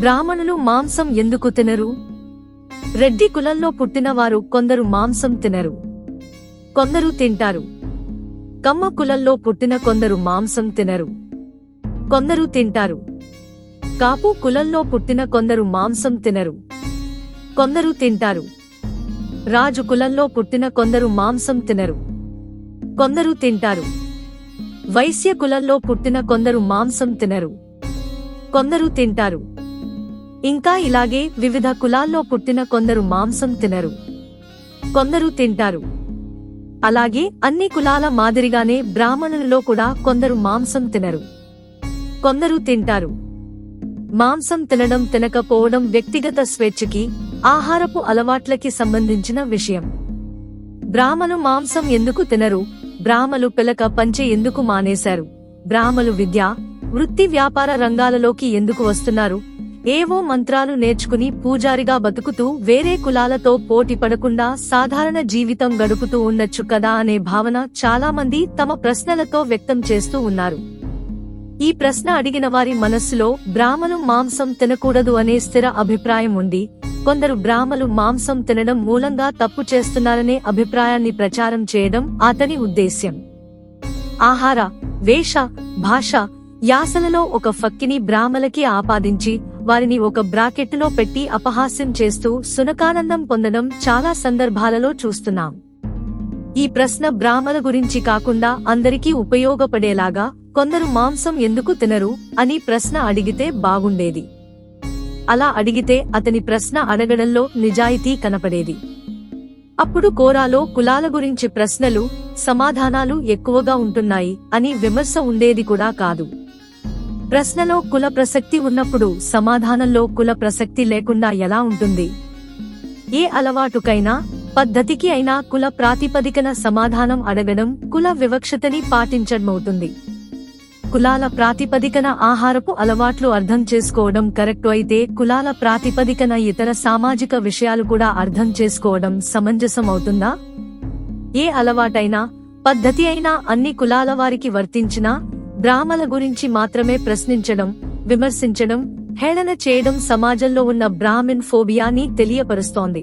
బ్రాహ్మణులు మాంసం ఎందుకు తినరు? రెడ్డి కులంలో పుట్టిన వారు కొందరు మాంసం తినరు. కొందరు తింటారు. కమ్మ కులంలో పుట్టిన కొందరు మాంసం తినరు. కొందరు తింటారు. కాపు కులంలో పుట్టిన కొందరు మాంసం తినరు. కొందరు తింటారు. రాజు కులంలో పుట్టిన కొందరు మాంసం తినరు. కొందరు తింటారు. వైశ్య కులంలో పుట్టిన కొందరు మాంసం తినరు. కొందరు తింటారు. ఇంకా ఇలాగే వివిధ కులాల్లో పుట్టిన కొందరు మాంసం తినరు. కొందరు తింటారు. అలాగే అన్ని కులాల మాదిరిగానే బ్రాహ్మణులలో కూడా కొందరు మాంసం తినరు. కొందరు తింటారు. మాంసం తినడం తినకపోవడం వ్యక్తిగత స్వేచ్ఛకి ఆహారపు అలవాట్లకి సంబంధించిన విషయం. బ్రాహ్మలు మాంసం ఎందుకు తినరు? బ్రాహ్మలు పిలక పంచె ఎందుకు మానేశారు? బ్రాహ్మలు విద్య వృత్తి వ్యాపార రంగాలలోకి ఎందుకు వస్తున్నారు? ఏవో మంత్రాలు నేర్చుకుని పూజారిగా బతుకుతూ వేరే కులాలతో పోటీ పడకుండా సాధారణ జీవితం గడుపుతూ ఉండొచ్చు కదా అనే భావన చాలా మంది తమ ప్రశ్నలతో వ్యక్తం చేస్తూ ఉన్నారు. ఈ ప్రశ్న అడిగిన వారి మనస్సులో బ్రాహ్మలు మాంసం తినకూడదు అనే స్థిర అభిప్రాయం ఉంది. కొందరు బ్రాహ్మలు మాంసం తినడం మూలంగా తప్పు చేస్తున్నారనే అభిప్రాయాన్ని ప్రచారం చేయడం అతని ఉద్దేశ్యం. ఆహార వేష భాష యాసలలో ఒక ఫక్కిని బ్రాహ్మలకి ఆపాదించి వారిని ఒక బ్రాకెట్టులో పెట్టి అపహాస్యం చేస్తూ సునకానందం పొందడం చాలా సందర్భాలలో చూస్తున్నాం. ఈ ప్రశ్న బ్రాహ్మల గురించి కాకుండా అందరికీ ఉపయోగపడేలాగా కొందరు మాంసం ఎందుకు తినరు అని ప్రశ్న అడిగితే బాగుండేది. అలా అడిగితే అతని ప్రశ్న అడగడంలో నిజాయితీ కనపడేది. అప్పుడు కోరాలో కులాల గురించి ప్రశ్నలు సమాధానాలు ఎక్కువగా ఉంటున్నాయి అని విమర్శ ఉండేది కూడా కాదు. ప్రశ్నలో కుల ప్రసక్తి ఉన్నప్పుడు సమాధానంలో కుల ప్రసక్తి లేకుండా ఎలా ఉంటుంది? ఏ అలవాటుకైనా పద్ధతికి అయినా కుల ప్రాతిపదికన సమాధానం అడగడం కుల వివక్షతని పాటించడమవుతుంది. కులాల ప్రాతిపదికన ఆహారపు అలవాట్లు అర్థం చేసుకోవడం కరెక్టు అయితే కులాల ప్రాతిపదికన ఇతర సామాజిక విషయాలు కూడా అర్థం చేసుకోవడం సమంజసం అవుతుందా ఏ అలవాటైనా పద్ధతి అయినా అన్ని కులాల వారికి వర్తించినా బ్రాహ్మల గురించి మాత్రమే ప్రశ్నించడం విమర్శించడం హేళన చేయడం సమాజంలో ఉన్న బ్రాహ్మిన్ ఫోబియాని తెలియపరుస్తోంది.